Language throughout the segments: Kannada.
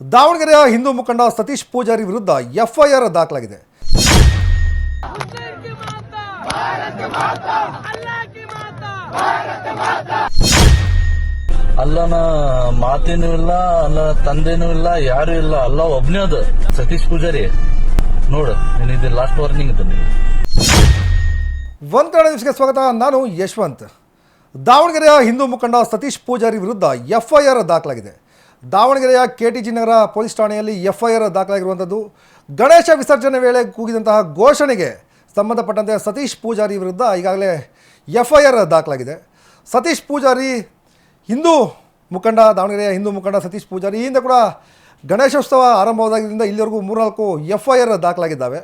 ದಾವಣಗೆರೆಯ ಹಿಂದೂ ಮುಖಂಡ ಸತೀಶ್ ಪೂಜಾರಿ ವಿರುದ್ಧ ಎಫ್ಐಆರ್ ದಾಖಲಾಗಿದೆ. ಅಲ್ಲನ ಮಾತೇನೂ ಇಲ್ಲ ಅಲ್ಲ ತಂದೆನೂ ಇಲ್ಲ ಯಾರು ಇಲ್ಲ ಅಲ್ಲ ಒಬ್ನೇ ಅದ. ಸತೀಶ್ ಪೂಜಾರಿ ನೋಡು ಇದು ಲಾಸ್ಟ್ ವಾರ್ನಿಂಗ್ ಒಂದ್ ಕಡೆ ನಿಮಿಷಕ್ಕೆ ಸ್ವಾಗತ ನಾನು ಯಶವಂತ್. ದಾವಣಗೆರೆಯ ಹಿಂದೂ ಮುಖಂಡ ಸತೀಶ್ ಪೂಜಾರಿ ವಿರುದ್ಧ ಎಫ್ಐಆರ್ ದಾಖಲಾಗಿದೆ. ದಾವಣಗೆರೆಯ K T J Nagar police ಠಾಣೆಯಲ್ಲಿ ಎಫ್ಐಆರ್ ದಾಖಲಾಗಿರುವಂಥದ್ದು. ಗಣೇಶ ವಿಸರ್ಜನೆ ವೇಳೆ ಕೂಗಿದಂತಹ ಘೋಷಣೆಗೆ ಸಂಬಂಧಪಟ್ಟಂತೆ ಸತೀಶ್ ಪೂಜಾರಿ ವಿರುದ್ಧ ಈಗಾಗಲೇ ಎಫ್ಐಆರ್ ದಾಖಲಾಗಿದೆ. ಸತೀಶ್ ಪೂಜಾರಿ ಹಿಂದೂ ಮುಖಂಡ, ದಾವಣಗೆರೆಯ ಹಿಂದೂ ಮುಖಂಡ ಸತೀಶ್ ಪೂಜಾರಿ, ಈ ಹಿಂದೆ ಕೂಡ ಗಣೇಶೋತ್ಸವ ಆರಂಭವಾದಾಗಿದ್ದರಿಂದ ಇಲ್ಲಿವರೆಗೂ ಮೂರ್ನಾಲ್ಕು ಎಫ್ಐಆರ್ ದಾಖಲಾಗಿದ್ದಾವೆ.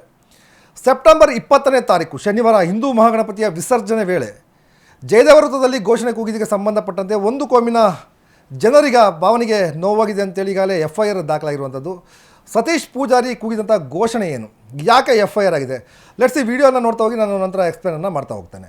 ಸೆಪ್ಟೆಂಬರ್ ಇಪ್ಪತ್ತನೇ ತಾರೀಕು, ಶನಿವಾರ ಹಿಂದೂ ಮಹಾಗಣಪತಿಯ ವಿಸರ್ಜನೆ ವೇಳೆ ಜಯದೇವ ವೃತ್ತದಲ್ಲಿ ಘೋಷಣೆ ಕೂಗಿದಕ್ಕೆ ಸಂಬಂಧಪಟ್ಟಂತೆ ಒಂದು ಕೋಮಿನ ಜನರಿಗ ಭಾವನೆಗೆ ನೋವಾಗಿದೆ ಅಂತೇಳಿ ಈಗಾಗಲೇ ಎಫ್ ಐ ಆರ್ ದಾಖಲಾಗಿರುವಂಥದ್ದು. ಸತೀಶ್ ಪೂಜಾರಿ ಕೂಗಿದಂಥ ಘೋಷಣೆ ಏನು? ಯಾಕೆ ಎಫ್ ಐ ಆರ್ ಆಗಿದೆ ಲೆಟ್ಸ್ ಈ ವಿಡಿಯೋನ ನೋಡ್ತಾ ಹೋಗಿ, ನಾನು ನಂತರ ಎಕ್ಸ್ಪ್ಲೇನನ್ನು ಮಾಡ್ತಾ ಹೋಗ್ತೇನೆ.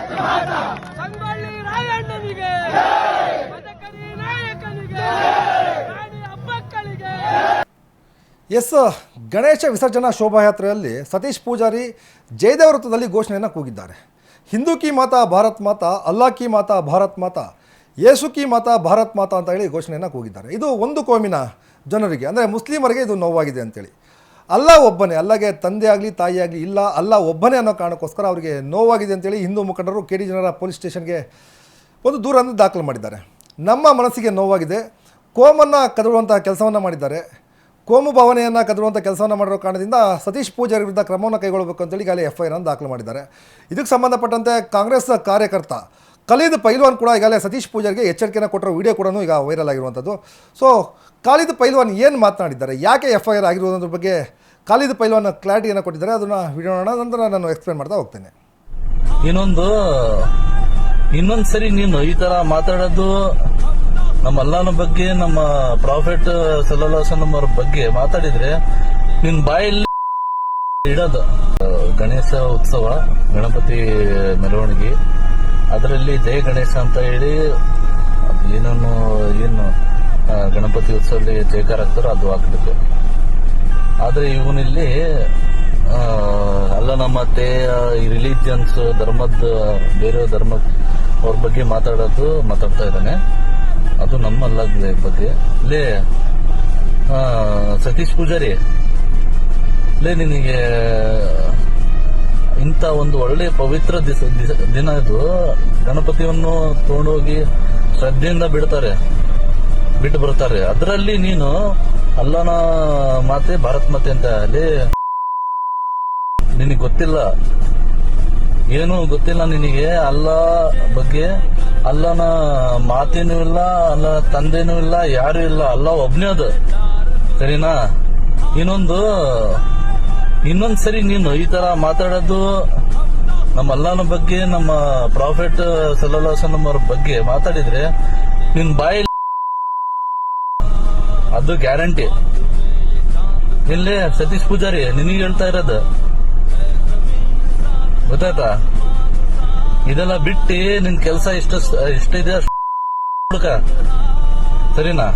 ಸಂಗೊಳ್ಳಿ ರಾಯಣ್ಣನಿಗೆ. ಬದಕರಿ ನಾಯಕನಿಗೆ. ರಾಣಿ ಹಬ್ಬಕ್ಕಳಿಗೆ. ಎಸ್ ಗಣೇಶ ವಿಸರ್ಜನಾ ಶೋಭಾಯಾತ್ರೆಯಲ್ಲಿ ಸತೀಶ್ ಪೂಜಾರಿ ಜಯದೇವ ವೃತ್ತದಲ್ಲಿ ಘೋಷಣೆಯನ್ನು ಕೂಗಿದ್ದಾರೆ. ಹಿಂದೂ ಕಿ ಮಾತಾ ಭಾರತ್ ಮಾತಾ ಅಲ್ಲಾ ಕಿ ಮಾತಾ ಭಾರತ್ ಮಾತಾ ಯೇಸು ಕಿ ಮಾತಾ ಭಾರತ್ ಮಾತಾ ಅಂತ ಹೇಳಿ ಘೋಷಣೆಯನ್ನು ಕೂಗಿದ್ದಾರೆ. ಇದು ಒಂದು ಕೋಮಿನ ಜನರಿಗೆ ಅಂದರೆ ಮುಸ್ಲಿಮರಿಗೆ ಇದು ನೋವಾಗಿದೆ ಅಂತೇಳಿ. ಅಲ್ಲ ಒಬ್ಬನೇ, ಅಲ್ಲಗೆ ತಂದೆ ಆಗಲಿ, ತಾಯಿ ಆಗಲಿ ಇಲ್ಲ, ಅಲ್ಲ ಒಬ್ಬನೇ ಅನ್ನೋ ಕಾರಣಕ್ಕೋಸ್ಕರ ಅವರಿಗೆ ನೋವಾಗಿದೆ ಅಂತೇಳಿ ಹಿಂದೂ ಮುಖಂಡರು ಕೆ ಡಿ ಜನರ ಪೊಲೀಸ್ ಸ್ಟೇಷನ್ಗೆ ಒಂದು ದೂರನ್ನು ದಾಖಲು ಮಾಡಿದ್ದಾರೆ. ನಮ್ಮ ಮನಸ್ಸಿಗೆ ನೋವಾಗಿದೆ. ಕೋಮನ್ನು ಕದಡುವಂತಹ ಕೆಲಸವನ್ನು ಮಾಡಿದ್ದಾರೆ. ಕೋಮು ಭಾವನೆಯನ್ನು ಕದಡುವಂಥ ಕೆಲಸವನ್ನು ಮಾಡಿರೋ ಕಾರಣದಿಂದ ಸತೀಶ್ ಪೂಜಾರಿ ವಿರುದ್ಧ ಕ್ರಮವನ್ನು ಕೈಗೊಳ್ಳಬೇಕು ಅಂತೇಳಿ ಈಗಾಗಲೇ ಎಫ್ ಐ ಆರ್ ದಾಖಲು ಮಾಡಿದ್ದಾರೆ. ಇದಕ್ಕೆ ಸಂಬಂಧಪಟ್ಟಂತೆ ಕಾಂಗ್ರೆಸ್ ಕಾರ್ಯಕರ್ತ ಖಲೀದ್ ಪೈಲ್ವಾನ್ ಕೂಡ ಈಗಾಗಲೇ ಸತೀಶ್ ಪೂಜಾರಿಗೆ ಎಚ್ಚರಿಕೆನ ಕೊಟ್ಟರೋ. ವಿಡಿಯೋ ಕೂಡ ಈಗ ವೈರಲ್ ಆಗಿರುವಂಥದ್ದು. ಸೊ ಖಾಲಿದ್ ಪೈಲ್ವಾನ್ ಏನು ಮಾತನಾಡಿದ್ದಾರೆ? ಯಾಕೆ ಎಫ್ ಐ ಆರ್ ಆಗಿರುವುದ್ರ ಬಗ್ಗೆ ಖಾಲಿದ್ ಪೈಲ್ವಾನ್ ಕ್ಲಾರಿಟಿಯನ್ನು ಕೊಟ್ಟಿದ್ದಾರೆ. ಅದನ್ನು ವಿಡಿಯೋ ನೋಡೋಣ. ನಂತರ ನಾನು ಎಕ್ಸ್ಪ್ಲೇನ್ ಮಾಡ್ತಾ ಹೋಗ್ತೇನೆ. ಇನ್ನೊಂದು ಇನ್ನೊಂದು ಸರಿ ನೀನು ಈ ತರ ಮಾತಾಡೋದು ನಮ್ಮ ಅಲ್ಲಾನ ಬಗ್ಗೆ, ನಮ್ಮ ಪ್ರಾಫಿಟ್ ಸಲಹಾಸನ್ ಅವ್ರ ಬಗ್ಗೆ ಮಾತಾಡಿದ್ರೆ ನಿನ್ ಬಾಯಲ್ಲಿ ಇಡೋದು. ಗಣೇಶ ಉತ್ಸವ, ಗಣಪತಿ ಮೆರವಣಿಗೆ. ಅದರಲ್ಲಿ ಜಯ ಗಣೇಶ ಅಂತ ಹೇಳಿ ಏನನ್ನು, ಏನು ಗಣಪತಿ ಉತ್ಸವದಲ್ಲಿ ಜಯಕಾರ ಆಗ್ತಾರೋ ಅದು ಹಾಕ್ಬೇಕು. ಆದರೆ ಇವನಿಲ್ಲಿ ಅಲ್ಲ ನಮ್ಮ ಈ ರಿಲಿಜಿಯನ್ಸ್ ಧರ್ಮದ, ಬೇರೆ ಧರ್ಮ ಅವ್ರ ಬಗ್ಗೆ ಮಾತಾಡೋದು, ಮಾತಾಡ್ತಾ ಇದ್ದಾನೆ. ಅದು ನಮ್ಮ ಅಲ್ಲ ಬಗ್ಗೆ. ಲೇ ಸತೀಶ್ ಪೂಜಾರಿ. ಲೇ, ನಿನಗೆ ಇಂಥ ಒಂದು ಒಳ್ಳೆ ಪವಿತ್ರ ದಿಸ ದಿನ ಇದು. ಗಣಪತಿಯನ್ನು ತಗೊಂಡೋಗಿ ಶ್ರದ್ಧೆಯಿಂದ ಬಿಡ್ತಾರೆ, ಬಿಟ್ಟು ಬರ್ತಾರೆ. ಅದರಲ್ಲಿ ನೀನು ಅಲ್ಲನ ಮಾತೆ, ಭಾರತ್ ಮಾತೆ ಅಂತ ಅಲ್ಲಿ ನಿನಗೆ ಗೊತ್ತಿಲ್ಲ. ಏನು ಗೊತ್ತಿಲ್ಲ ನಿನಗೆ. ಅಲ್ಲ ಬಗ್ಗೆ ಅಲ್ಲನ ಮಾತೇನೂ ಇಲ್ಲ, ಅಲ್ಲ ತಂದೆನೂ ಇಲ್ಲ, ಯಾರು ಇಲ್ಲ. ಅಲ್ಲ ಒಬ್ನೇ ಅದು. ಸರಿನಾ? ಇನ್ನೊಂದು ಇನ್ನೊಂದ್ ಸರಿ ನೀನು ಈ ತರ ಮಾತಾಡೋದು ನಮ್ಮ ಅಲ್ಲಾನ ಬಗ್ಗೆ, ನಮ್ಮ ಪ್ರಾಫಿಟ್ ಸಲಹಾಸನ್ ಅವರ ಬಗ್ಗೆ ಮಾತಾಡಿದ್ರೆ ನಿನ್ ಬಾಯಿ ಅದು ಗ್ಯಾರಂಟಿ ಇಲ್ಲೇ ಸತೀಶ್ ಪೂಜಾರಿ, ನಿನಗೆ ಹೇಳ್ತಾ ಇರೋದು. ಗೊತ್ತಾಯ್ತಾ? ಇದೆಲ್ಲ ಬಿಟ್ಟು ನಿನ್ ಕೆಲಸ ಇಷ್ಟ ಇಷ್ಟ ಇದೆ ಹುಡುಕ. ಸರಿನಾ?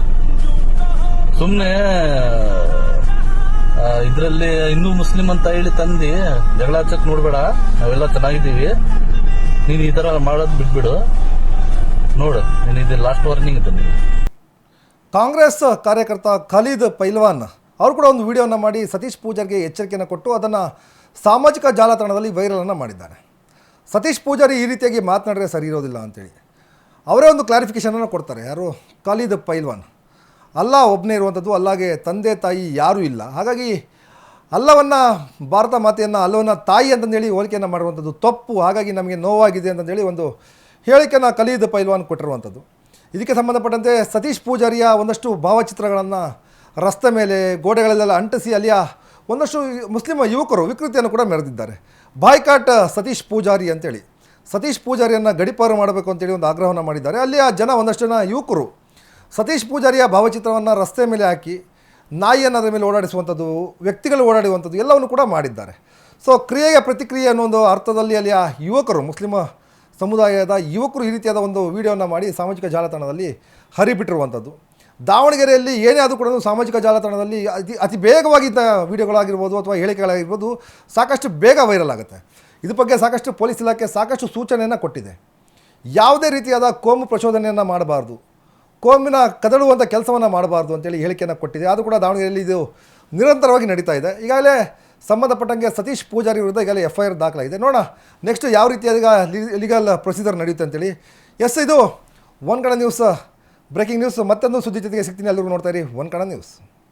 ಸುಮ್ನೆ ಇದ್ರಲ್ಲಿ ಹಿಂದೂ ಮುಸ್ಲಿಂ ಅಂತ ಹೇಳಿ ತಂದಿ ಜಗಳ ಹಚ್ಚಕ್ ನೋಡ್ಬೇಡ, ನಾವೆಲ್ಲ ಚೆನ್ನಾಗಿದ್ದೀವಿ. ನೀನು ಈ ತರ ಮಾಡೋದ್ ಬಿಟ್ಬಿಡು. ನೋಡು, ನೀನ್ ಇದು ಲಾಸ್ಟ್ ವಾರ್ನಿಂಗ್ ನಿನಗೆ ಕಾಂಗ್ರೆಸ್ ಕಾರ್ಯಕರ್ತ ಖಲೀದ್ ಪೈಲ್ವಾನ್, ಅವರು ಕೂಡ ಒಂದು ವಿಡಿಯೋನ ಮಾಡಿ ಸತೀಶ್ ಪೂಜಾರಿಗೆ ಎಚ್ಚರಿಕೆಯನ್ನು ಕೊಟ್ಟು ಅದನ್ನು ಸಾಮಾಜಿಕ ಜಾಲತಾಣದಲ್ಲಿ ವೈರಲನ್ನು ಮಾಡಿದ್ದಾರೆ ಸತೀಶ್ ಪೂಜಾರಿ ಈ ರೀತಿಯಾಗಿ ಮಾತನಾಡಿದ್ರೆ ಸರಿ ಇರೋದಿಲ್ಲ ಅಂತೇಳಿ. ಅವರೇ ಒಂದು ಕ್ಲಾರಿಫಿಕೇಷನನ್ನು ಕೊಡ್ತಾರೆ. ಯಾರು? ಖಾಲಿದ್ ಪೈಲ್ವಾನ್. ಅಲ್ಲ ಒಬ್ಬನೇ ಇರುವಂಥದ್ದು ಅಲ್ಲಾಗೆ ತಂದೆ ತಾಯಿ ಯಾರೂ ಇಲ್ಲ. ಹಾಗಾಗಿ ಅಲ್ಲವನ್ನು ಭಾರತ ಮಾತೆಯನ್ನು, ಅಲ್ಲವನ್ನು ತಾಯಿ ಅಂತಂದೇಳಿ ಹೋಲಿಕೆಯನ್ನು ಮಾಡುವಂಥದ್ದು ತಪ್ಪು, ಹಾಗಾಗಿ ನಮಗೆ ನೋವಾಗಿದೆ ಅಂತಂದೇಳಿ ಒಂದು ಹೇಳಿಕೆಯನ್ನು ಕಲಿಯಿದ ಪೈಲ್ವಾನ್ ಕೊಟ್ಟಿರುವಂಥದ್ದು. ಇದಕ್ಕೆ ಸಂಬಂಧಪಟ್ಟಂತೆ ಸತೀಶ್ ಪೂಜಾರಿಯ ಒಂದಷ್ಟು ಭಾವಚಿತ್ರಗಳನ್ನು ರಸ್ತೆ ಮೇಲೆ, ಗೋಡೆಗಳಲ್ಲೆಲ್ಲ ಅಂಟಿಸಿ ಅಲ್ಲಿಯ ಒಂದಷ್ಟು ಮುಸ್ಲಿಮ ಯುವಕರು, ವಿಕೃತಿಯನ್ನು ಕೂಡ ಮೆರೆದಿದ್ದಾರೆ. ಬಾಯ್ಕಾಟ್ ಸತೀಶ್ ಪೂಜಾರಿ ಅಂತೇಳಿ. ಸತೀಶ್ ಪೂಜಾರಿಯನ್ನು ಗಡಿಪಾರು ಮಾಡಬೇಕು ಅಂತೇಳಿ ಒಂದು ಆಗ್ರಹವನ್ನು ಮಾಡಿದ್ದಾರೆ. ಅಲ್ಲಿಯ ಜನ ಒಂದಷ್ಟು ಜನ ಯುವಕರು ಸತೀಶ್ ಪೂಜಾರಿಯ ಭಾವಚಿತ್ರವನ್ನು ರಸ್ತೆ ಮೇಲೆ ಹಾಕಿ ನಾಯಿಯನ್ನು ಅದರ ಮೇಲೆ ಓಡಾಡಿಸುವಂಥದ್ದು, ವ್ಯಕ್ತಿಗಳು ಓಡಾಡುವಂಥದ್ದು ಎಲ್ಲವನ್ನು ಕೂಡ ಮಾಡಿದ್ದಾರೆ. ಸೊ ಕ್ರಿಯೆಯ ಪ್ರತಿಕ್ರಿಯೆ ಅನ್ನೋ ಒಂದು ಅರ್ಥದಲ್ಲಿ ಆ ಯುವಕರು, ಮುಸ್ಲಿಮ ಸಮುದಾಯದ ಯುವಕರು ಈ ರೀತಿಯಾದ ಒಂದು ವಿಡಿಯೋನ ಮಾಡಿ ಸಾಮಾಜಿಕ ಜಾಲತಾಣದಲ್ಲಿ ಹರಿಬಿಟ್ಟಿರುವಂಥದ್ದು. ದಾವಣಗೆರೆಯಲ್ಲಿ ಏನೇ ಆದರೂ ಕೂಡ ಸಾಮಾಜಿಕ ಜಾಲತಾಣದಲ್ಲಿ ಅತಿ ಅತಿ ಬೇಗವಾಗಿ ಇಂಥ ವಿಡಿಯೋಗಳಾಗಿರ್ಬೋದು ಅಥವಾ ಹೇಳಿಕೆಗಳಾಗಿರ್ಬೋದು ಸಾಕಷ್ಟು ಬೇಗ ವೈರಲ್ ಆಗುತ್ತೆ. ಇದ್ರ ಬಗ್ಗೆ ಸಾಕಷ್ಟು ಪೊಲೀಸ್ ಇಲಾಖೆ ಸಾಕಷ್ಟು ಸೂಚನೆಯನ್ನು ಕೊಟ್ಟಿದೆ. ಯಾವುದೇ ರೀತಿಯಾದ ಕೋಮು ಪ್ರಚೋದನೆಯನ್ನು ಮಾಡಬಾರ್ದು. ಕೋಮಿನ ಕದಡುವಂಥ ಕೆಲಸವನ್ನು ಮಾಡಬಾರ್ದು ಅಂತೇಳಿ ಹೇಳಿಕೆಯನ್ನು ಕೊಟ್ಟಿದೆ. ಅದು ಕೂಡ ದಾವಣಗೆರೆಯಲ್ಲಿ ಇದು ನಿರಂತರವಾಗಿ ನಡೀತಾ ಇದೆ. ಈಗಾಗಲೇ ಸಂಬಂಧಪಟ್ಟಂಗೆ ಸತೀಶ್ ಪೂಜಾರಿ ವಿರುದ್ಧ ಈಗಾಗಲೇ ಎಫ್ ಐ ಆರ್ ದಾಖಲಾಗಿದೆ. ನೋಡೋಣ ನೆಕ್ಸ್ಟ್ ಯಾವ ರೀತಿಯಾದ ಲೀಗಲ್ ಪ್ರೊಸೀಜರ್ ನಡೆಯುತ್ತೆ ಅಂತೇಳಿ. ಎಸ್, ಇದು ಒನ್ ಕಡೆ ನ್ಯೂಸ್ ಬ್ರೇಕಿಂಗ್ ನ್ಯೂಸ್ ಮತ್ತೊಂದು ಸುದ್ದಿ ಜೊತೆಗೆ ಸಿಗ್ತೀನಿ. ಎಲ್ಲರಿಗೂ ನೋಡ್ತಾ ಇರಿ ಒನ್ ಕಡೆ ನ್ಯೂಸ್.